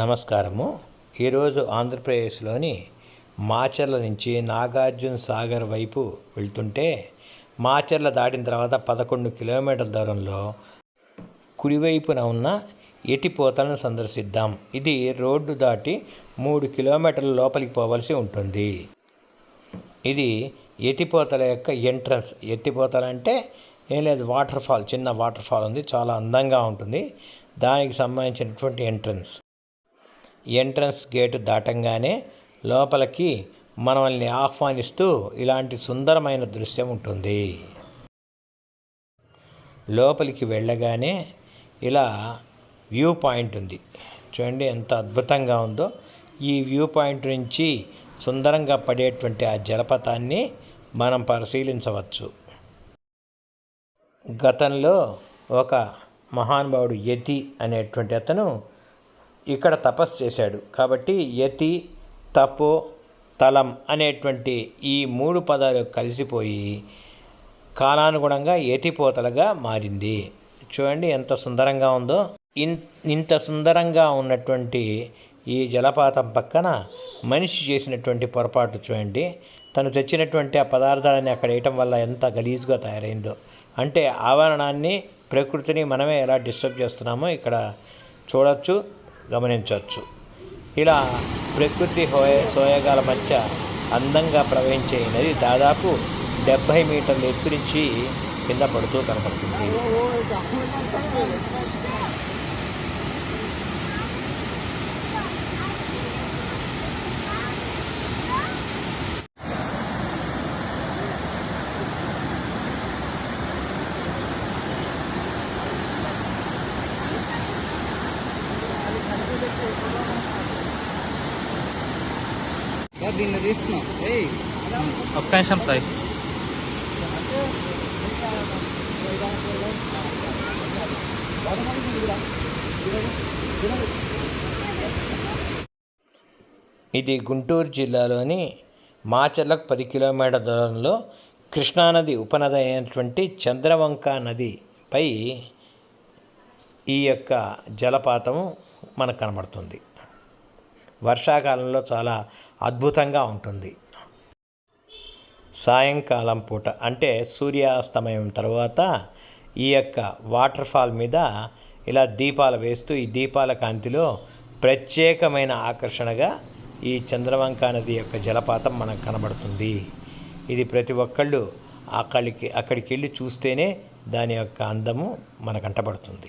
నమస్కారము. ఈరోజు ఆంధ్రప్రదేశ్లోని మాచర్ల నుంచి నాగార్జున సాగర్ వైపు వెళ్తుంటే మాచర్ల దాటిన తర్వాత పదకొండు కిలోమీటర్ల దూరంలో కుడివైపున ఉన్న ఎటిపోతలను సందర్శిద్దాం. ఇది రోడ్డు దాటి మూడు కిలోమీటర్ల లోపలికి పోవలసి ఉంటుంది. ఇది ఎత్తిపోతల యొక్క ఎంట్రన్స్. ఎత్తిపోతల అంటే ఏం లేదు వాటర్ ఫాల్ చిన్న వాటర్ ఫాల్ ఉంది. చాలా అందంగా ఉంటుంది. దానికి సంబంధించినటువంటి ఎంట్రన్స్. ఎంట్రన్స్ గేటు దాటంగానే లోపలికి మనల్ని ఆహ్వానిస్తూ ఇలాంటి సుందరమైన దృశ్యం ఉంటుంది. లోపలికి వెళ్ళగానే ఇలా వ్యూ పాయింట్ ఉంది. చూడండి ఎంత అద్భుతంగా ఉందో. ఈ వ్యూ పాయింట్ నుంచి సుందరంగా పడేటువంటి ఆ జలపాతాన్ని మనం పరిశీలించవచ్చు. గతంలో ఒక మహానుభావుడు యతి అనేటువంటి అతను ఇక్కడ తపస్సు చేశాడు. కాబట్టి యతి తపో తలం అనేటువంటి ఈ మూడు పదాలు కలిసిపోయి కాలానుగుణంగా యతిపోతలుగా మారింది. చూడండి ఎంత సుందరంగా ఉందో. ఇన్ ఇంత సుందరంగా ఉన్నటువంటి ఈ జలపాతం పక్కన మనిషి చేసినటువంటి పొరపాటు చూడండి. తను తెచ్చినటువంటి ఆ పదార్థాలని అక్కడ వేయటం వల్ల ఎంత గలీజ్గా తయారైందో. అంటే ఆవరణాన్ని ప్రకృతిని మనమే ఎలా డిస్టర్బ్ చేస్తున్నామో ఇక్కడ చూడొచ్చు. గమనించవచ్చు. ఇలా ప్రకృతి హోయ సోయగాల మధ్య అందంగా ప్రవహించే నది దాదాపు డెబ్భై మీటర్ల ఎత్తు నుంచి కింద పడుతూ కనపడుతుంది. దీన్ని తీసుకున్నాం ఒక్క నిమిషం సాయి ఇది గుంటూరు జిల్లాలోని మాచర్లకు పది కిలోమీటర్ల దూరంలో కృష్ణానది ఉపనది అయినటువంటి చంద్రవంక నదిపై ఈ యొక్క జలపాతము మనకు కనబడుతుంది. వర్షాకాలంలో చాలా అద్భుతంగా ఉంటుంది. సాయంకాలం పూట అంటే సూర్యాస్తమయం తర్వాత ఈ యొక్క వాటర్ ఫాల్ మీద ఇలా దీపాలు వేస్తూ ఈ దీపాల కాంతిలో ప్రత్యేకమైన ఆకర్షణగా ఈ చంద్రవంక నది యొక్క జలపాతం మనకు కనబడుతుంది. ఇది ప్రతి ఒక్కళ్ళు అక్కడికి అక్కడికి వెళ్ళి చూస్తేనే దాని యొక్క అందము మనకంటబడుతుంది